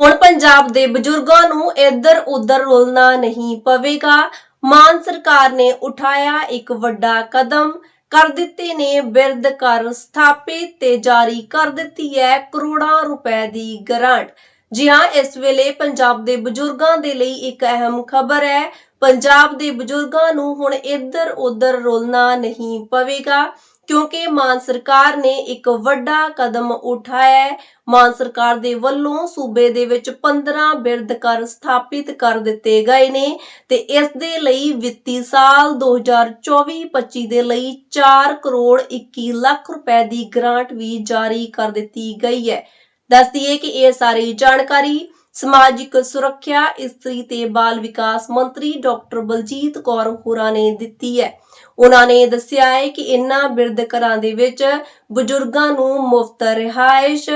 ਹੁਣ ਪੰਜਾਬ ਦੇ ਬਜ਼ੁਰਗਾਂ ਨੂੰ ਇੱਧਰ ਉੱਧਰ ਰੁਲਣਾ ਨਹੀਂ ਪਵੇਗਾ। ਮਾਨ ਸਰਕਾਰ ਨੇ ਉਠਾਇਆ ਇੱਕ ਵੱਡਾ ਕਦਮ, ਕਰ ਦਿੱਤੇ ਨੇ ਬਿਰਧ ਕਰ ਸਥਾਪਿਤ ਤੇ ਜਾਰੀ ਕਰ ਦਿੱਤੀ ਹੈ ਕਰੋੜਾਂ ਰੁਪਏ ਦੀ ਗ੍ਰਾਂਟ। ਜੀ ਹਾਂ, ਇਸ ਵੇਲੇ ਪੰਜਾਬ ਦੇ ਬਜ਼ੁਰਗਾਂ ਦੇ ਲਈ ਇੱਕ ਅਹਿਮ ਖਬਰ ਹੈ। ਪੰਜਾਬ ਦੇ ਬਜ਼ੁਰਗਾਂ ਨੂੰ ਹੁਣ ਇੱਧਰ ਉੱਧਰ ਰੋਲਣਾ ਨਹੀਂ ਪਵੇਗਾ। ਕਿਉਂਕਿ ਮਾਨ ਸਰਕਾਰ ਨੇ ਇੱਕ ਵੱਡਾ ਕਦਮ ਉਠਾਇਆ ਹੈ। ਮਾਨ ਸਰਕਾਰ ਦੇ ਵੱਲੋਂ ਸੂਬੇ ਦੇ ਵਿੱਚ 15 ਬਿਰਧ ਕਰ ਸਥਾਪਿਤ ਕਰ ਦਿੱਤੇ ਗਏ ਨੇ ਤੇ ਇਸ ਦੇ ਲਈ ਵਿੱਤੀ ਸਾਲ 2024-25 ਦੇ ਲਈ 4 ਕਰੋੜ 21 ਲੱਖ ਰੁਪਏ ਦੀ ਗ੍ਰਾਂਟ ਵੀ ਜਾਰੀ ਕਰ ਦਿੱਤੀ ਗਈ ਹੈ। ਦੱਸਦੀਏ ਕਿ ਇਹ ਸਾਰੀ ਜਾਣਕਾਰੀ ਸਮਾਜਿਕ ਸੁਰੱਖਿਆ, ਇਸਤਰੀ ਤੇ ਬਾਲ ਵਿਕਾਸ ਮੰਤਰੀ ਡਾਕਟਰ ਬਲਜੀਤ ਕੌਰ ਹੋਰਾਂ ਨੇ ਦਿੱਤੀ ਹੈ। ਉਹਨਾਂ ਨੇ ਦੱਸਿਆ ਹੈ ਕਿ ਇਨ੍ਹਾਂ ਬਿਰਧ ਘਰਾਂ ਦੇ ਵਿੱਚ ਬਜ਼ੁਰਗਾਂ ਨੂੰ ਮੁਫਤ ਰਿਹਾਇਸ਼,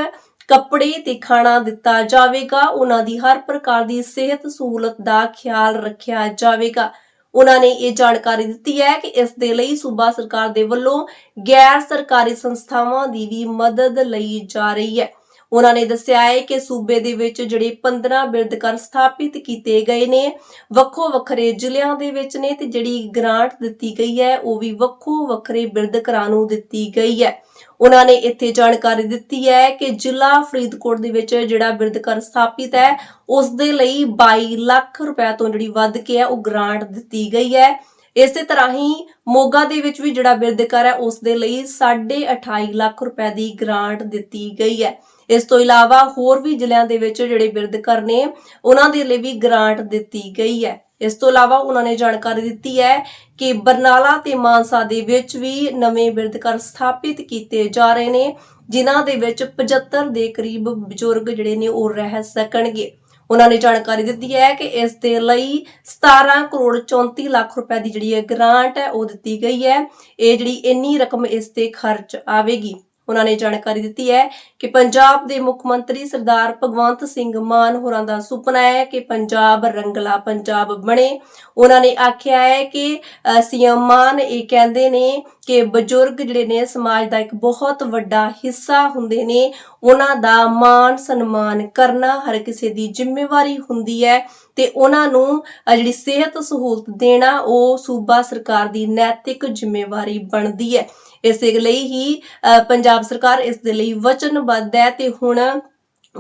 ਕੱਪੜੇ ਤੇ ਖਾਣਾ ਦਿੱਤਾ ਜਾਵੇਗਾ। ਉਹਨਾਂ ਦੀ ਹਰ ਪ੍ਰਕਾਰ ਦੀ ਸਿਹਤ ਸਹੂਲਤ ਦਾ ਖਿਆਲ ਰੱਖਿਆ ਜਾਵੇਗਾ। ਉਹਨਾਂ ਨੇ ਇਹ ਜਾਣਕਾਰੀ ਦਿੱਤੀ ਹੈ ਕਿ ਇਸ ਦੇ ਲਈ ਸੂਬਾ ਸਰਕਾਰ ਦੇ ਵੱਲੋਂ ਗੈਰ ਸਰਕਾਰੀ ਸੰਸਥਾਵਾਂ ਦੀ ਵੀ ਮਦਦ ਲਈ ਜਾ ਰਹੀ ਹੈ। ਉਹਨਾਂ ਨੇ ਦੱਸਿਆ ਹੈ ਕਿ ਸੂਬੇ ਦੇ ਵਿੱਚ ਜਿਹੜੇ 15 ਬਿਰਧ ਘਰ ਸਥਾਪਿਤ ਕੀਤੇ ਗਏ ਨੇ, ਵੱਖੋ ਵੱਖਰੇ ਜ਼ਿਲ੍ਹਿਆਂ ਦੇ ਵਿੱਚ ਨੇ ਤੇ ਜਿਹੜੀ ਗ੍ਰਾਂਟ ਦਿੱਤੀ ਗਈ ਹੈ, ਉਹ ਵੀ ਵੱਖੋ ਵੱਖਰੇ ਬਿਰਦਕਰਾਂ ਨੂੰ ਦਿੱਤੀ ਗਈ ਹੈ। ਉਹਨਾਂ ਨੇ ਇੱਥੇ ਜਾਣਕਾਰੀ ਦਿੱਤੀ ਹੈ ਕਿ ਜ਼ਿਲ੍ਹਾ ਫਰੀਦਕੋਟ ਦੇ ਵਿੱਚ ਜਿਹੜਾ ਬਿਰਦਕਰ ਸਥਾਪਿਤ ਹੈ, ਉਸ ਦੇ ਲਈ 22 ਲੱਖ ਰੁਪਏ ਤੋਂ ਜਿਹੜੀ ਵੱਧ ਕੇ ਹੈ, ਉਹ ਗ੍ਰਾਂਟ ਦਿੱਤੀ ਗਈ ਹੈ। ਇਸੇ ਤਰ੍ਹਾਂ ਹੀ ਮੋਗਾ ਦੇ ਵਿੱਚ ਵੀ ਜਿਹੜਾ ਬਿਰਧ ਹੈ, ਉਸ ਦੇ ਲਈ 28.5 ਲੱਖ ਰੁਪਏ ਦੀ ਗ੍ਰਾਂਟ ਦਿੱਤੀ ਗਈ ਹੈ। ਇਸ ਤੋਂ ਇਲਾਵਾ ਹੋਰ ਵੀ ਜ਼ਿਲ੍ਹਿਆਂ ਦੇ ਵਿੱਚ ਜਿਹੜੇ ਬਿਰਧ ਘਰ ਨੇ, ਉਹਨਾਂ ਦੇ ਲਈ ਵੀ ਗ੍ਰਾਂਟ ਦਿੱਤੀ ਗਈ ਹੈ। ਇਸ ਤੋਂ ਇਲਾਵਾ ਉਹਨਾਂ ਨੇ ਜਾਣਕਾਰੀ ਦਿੱਤੀ ਹੈ ਕਿ ਬਰਨਾਲਾ ਤੇ ਮਾਨਸਾ ਦੇ ਵਿੱਚ ਵੀ ਨਵੇਂ ਬਿਰਧ ਘਰ ਸਥਾਪਿਤ ਕੀਤੇ ਜਾ ਰਹੇ ਨੇ, ਜਿਨ੍ਹਾਂ ਦੇ ਵਿੱਚ 75 ਦੇ ਕਰੀਬ ਬਜ਼ੁਰਗ ਜਿਹੜੇ ਨੇ ਉਹ ਰਹਿ ਸਕਣਗੇ। ਉਹਨਾਂ ਨੇ ਜਾਣਕਾਰੀ ਦਿੱਤੀ ਹੈ ਕਿ ਇਸ ਦੇ ਲਈ 17 ਕਰੋੜ 34 ਲੱਖ ਰੁਪਏ ਦੀ ਜਿਹੜੀ ਹੈ ਗ੍ਰਾਂਟ ਹੈ, ਉਹ ਦਿੱਤੀ ਗਈ ਹੈ। ਇਹ ਜਿਹੜੀ ਇੰਨੀ ਰਕਮ ਇਸ ਤੇ ਖਰਚ ਆਵੇਗੀ। ਉਹਨਾਂ ਨੇ ਜਾਣਕਾਰੀ ਦਿੱਤੀ ਹੈ ਕਿ ਪੰਜਾਬ ਦੇ ਮੁੱਖ ਮੰਤਰੀ ਸਰਦਾਰ ਭਗਵੰਤ ਸਿੰਘ ਮਾਨ ਹੋਰਾਂ ਦਾ ਸੁਪਨਾ ਹੈ ਕਿ ਪੰਜਾਬ ਰੰਗਲਾ ਪੰਜਾਬ ਬਣੇ। ਉਹਨਾਂ ਨੇ ਆਖਿਆ ਹੈ ਕਿ ਸੀਐਮ ਮਾਨ ਇਹ ਕਹਿੰਦੇ ਨੇ ਕਿ ਬਜ਼ੁਰਗ ਜਿਹੜੇ ਨੇ ਸਮਾਜ ਦਾ ਇੱਕ ਬਹੁਤ ਵੱਡਾ ਹਿੱਸਾ ਹੁੰਦੇ ਨੇ, ਉਹਨਾਂ ਦਾ ਮਾਣ ਸਨਮਾਨ ਕਰਨਾ ਹਰ ਕਿਸੇ ਦੀ ਜ਼ਿੰਮੇਵਾਰੀ ਹੁੰਦੀ ਹੈ ਤੇ ਉਹਨਾਂ ਨੂੰ ਜਿਹੜੀ ਸਿਹਤ ਸਹੂਲਤ ਦੇਣਾ ਉਹ ਸੂਬਾ ਸਰਕਾਰ ਦੀ ਨੈਤਿਕ ਜ਼ਿੰਮੇਵਾਰੀ ਬਣਦੀ ਹੈ। ਇਸੇ ਲਈ ਹੀ, ਅਹ ਪੰਜਾਬ ਸਰਕਾਰ ਇਸ ਦੇ ਲਈ ਵਚਨਬੱਧ ਹੈ ਤੇ ਹੁਣ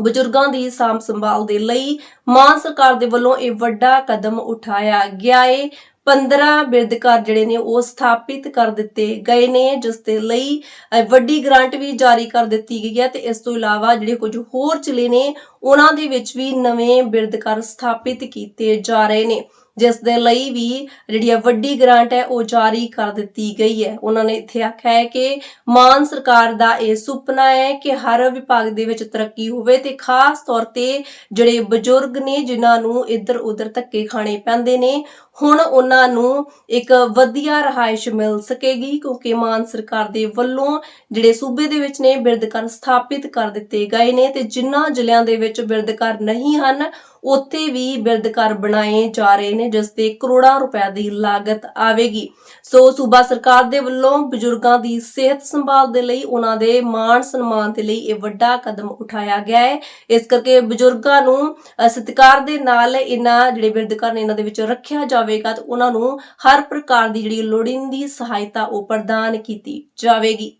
ਬਜ਼ੁਰਗਾਂ ਦੀ ਸਾਂਭ ਸੰਭਾਲ ਦੇ ਲਈ ਮਾਨ ਸਰਕਾਰ ਦੇ ਵੱਲੋਂ ਇਹ ਵੱਡਾ ਕਦਮ ਉਠਾਇਆ ਗਿਆ ਏ। 15 ਬਿਰਧ ਘਰ ਜਿਹੜੇ ਨੇ ਉਹ ਸਥਾਪਿਤ ਕਰ ਦਿੱਤੇ ਗਏ ਨੇ, ਜਿਸ ਦੇ ਲਈ ਵੱਡੀ ਗ੍ਰਾਂਟ ਵੀ ਜਾਰੀ ਕਰ ਦਿੱਤੀ ਗਈ ਹੈ ਤੇ ਇਸ ਤੋਂ ਇਲਾਵਾ ਜਿਹੜੇ ਕੁਝ ਹੋਰ ਜ਼ਿਲ੍ਹੇ ਨੇ, ਉਹਨਾਂ ਦੇ ਵਿੱਚ ਵੀ ਨਵੇਂ ਬਿਰਧ ਘਰ ਸਥਾਪਿਤ ਕੀਤੇ ਜਾ ਰਹੇ ਨੇ, ਜਿਸ ਦੇ ਲਈ ਵੀ ਜਿਹੜੀ ਵੱਡੀ ਗ੍ਰਾਂਟ ਹੈ, ਉਹ ਜਾਰੀ ਕਰ ਦਿੱਤੀ ਗਈ ਹੈ। ਉਹਨਾਂ ਨੇ ਇੱਥੇ ਆਖਿਆ ਹੈ ਕਿ ਮਾਨ ਸਰਕਾਰ ਦਾ ਇਹ ਸੁਪਨਾ ਹੈ ਕਿ ਹਰ ਵਿਭਾਗ ਦੇ ਵਿੱਚ ਤਰੱਕੀ ਹੋਵੇ ਤੇ ਖਾਸ ਤੌਰ ਤੇ ਜਿਹੜੇ ਬਜ਼ੁਰਗ ਨੇ, ਜਿਨ੍ਹਾਂ ਨੂੰ ਇੱਧਰ ਉੱਧਰ ਧੱਕੇ ਖਾਣੇ ਪੈਂਦੇ ਨੇ ਹੁਣ ਉਹਨਾਂ ਨੂੰ ਇੱਕ ਵਧੀਆ ਰਹਾਇਸ਼ ਮਿਲ ਸਕੇਗੀ, ਕਿਉਂਕਿ ਮਾਨ ਸਰਕਾਰ ਦੇ ਵੱਲੋਂ ਜਿਹੜੇ ਸੂਬੇ ਦੇ ਵਿੱਚ ਨੇ, ਬਿਰਧ ਘਰ ਸਥਾਪਿਤ ਕਰ ਦਿੱਤੇ ਗਏ ਨੇ ਤੇ ਜਿਨ੍ਹਾਂ ਜ਼ਿਲ੍ਹਿਆਂ ਦੇ ਵਿੱਚ ਬਿਰਧ ਘਰ ਨਹੀਂ ਹਨ, ਉੱਥੇ ਵੀ ਬਿਰਧ ਘਰ ਬਣਾਏ ਜਾ ਰਹੇ ਨੇ, ਜਿਸ ਤੇ ਕਰੋੜਾਂ ਰੁਪਏ ਦੀ ਲਾਗਤ ਆਵੇਗੀ। ਸੋ ਸੂਬਾ ਸਰਕਾਰ ਦੇ ਵੱਲੋਂ ਬਜ਼ੁਰਗਾਂ ਦੀ ਸਿਹਤ ਸੰਭਾਲ ਦੇ ਲਈ ਉਹਨਾਂ ਦੇ ਮਾਣ ਸਨਮਾਨ ਦੇ ਲਈ ਇਹ ਵੱਡਾ ਕਦਮ ਉਠਾਇਆ ਗਿਆ ਹੈ। ਇਸ ਕਰਕੇ ਬਜ਼ੁਰਗਾਂ ਨੂੰ ਸਤਿਕਾਰ ਦੇ ਨਾਲ ਇਹਨਾਂ ਜਿਹੜੇ ਬਿਰਧ ਘਰ ਨੇ, ਇਹਨਾਂ ਦੇ ਵਿੱਚ ਰੱਖਿਆ ਜਾਵੇ ਜਾਵੇਗਾ ਤੇ ਉਹਨਾਂ ਨੂੰ ਹਰ ਪ੍ਰਕਾਰ ਦੀ ਜਿਹੜੀ ਲੋੜੀਂਦੀ ਸਹਾਇਤਾ ਉਹ ਪ੍ਰਦਾਨ ਕੀਤੀ ਜਾਵੇਗੀ।